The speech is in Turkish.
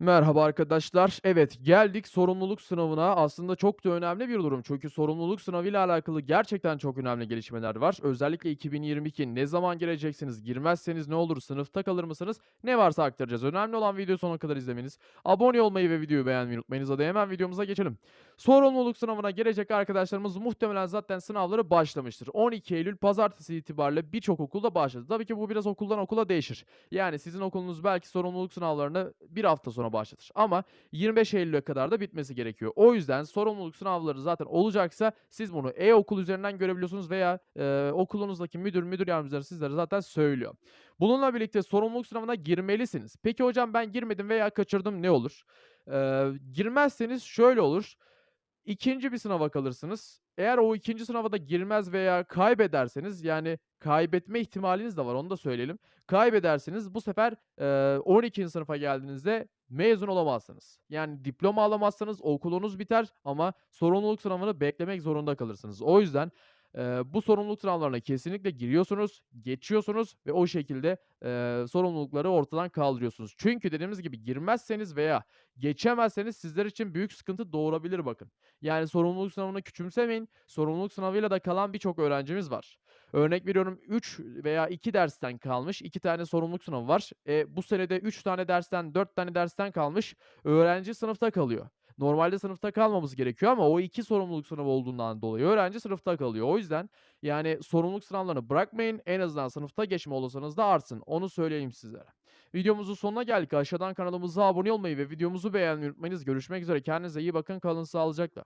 Merhaba arkadaşlar. Evet, geldik sorumluluk sınavına. Aslında çok da önemli bir durum. Çünkü sorumluluk sınavıyla alakalı gerçekten çok önemli gelişmeler var. Özellikle 2022 ne zaman gireceksiniz, girmezseniz ne olur, sınıfta kalır mısınız? Ne varsa aktaracağız. Önemli olan videoyu sonuna kadar izlemeniz. Abone olmayı ve videoyu beğenmeyi unutmayınız. Hadi hemen videomuza geçelim. Sorumluluk sınavına gelecek arkadaşlarımız muhtemelen zaten sınavları başlamıştır. 12 Eylül pazartesi itibariyle birçok okulda başladı. Tabii ki bu biraz okuldan okula değişir. Yani sizin okulunuz belki sorumluluk sınavlarını bir hafta sonra başlatır. Ama 25 Eylül'e kadar da bitmesi gerekiyor. O yüzden sorumluluk sınavları zaten olacaksa siz bunu e-okul üzerinden görebiliyorsunuz veya e, okulunuzdaki müdür, müdür yardımcıları sizlere zaten söylüyor. Bununla birlikte sorumluluk sınavına girmelisiniz. Peki hocam ben girmedim veya kaçırdım ne olur? Ee, girmezseniz şöyle olur. İkinci bir sınava kalırsınız. Eğer o ikinci sınava da girmez veya kaybederseniz, yani kaybetme ihtimaliniz de var, onu da söyleyelim. Kaybederseniz bu sefer, eee, 12'nci sınıfa geldiğinizde mezun olamazsınız. Yani diploma alamazsınız, okulunuz biter ama sorumluluk sınavını beklemek zorunda kalırsınız. O yüzden, eee, bu sorumluluk sınavlarına kesinlikle giriyorsunuz, geçiyorsunuz ve o şekilde, eee, sorumlulukları ortadan kaldırıyorsunuz. Çünkü dediğimiz gibi girmezseniz veya geçemezseniz sizler için büyük sıkıntı doğurabilir bakın. Yani sorumluluk sınavını küçümsemeyin. Sorumluluk sınavıyla da kalan birçok öğrencimiz var. Örnek veriyorum 3 veya 2 dersten kalmış, 2 tane sorumluluk sınavı var. E, bu senede 3 tane dersten, 4 tane dersten kalmış. Öğrenci sınıfta kalıyor. Normalde sınıfta kalmamız gerekiyor ama o 2 sorumluluk sınavı olduğundan dolayı öğrenci sınıfta kalıyor. O yüzden yani sorumluluk sınavlarını bırakmayın. En azından sınıfta geçme olasılığınız da artsın. Onu söyleyeyim sizlere. Videomuzun sonuna geldik. Aşağıdan kanalımıza abone olmayı ve videomuzu beğenmeyi unutmayınız. Görüşmek üzere. Kendinize iyi bakın. Kalın sağlıcakla.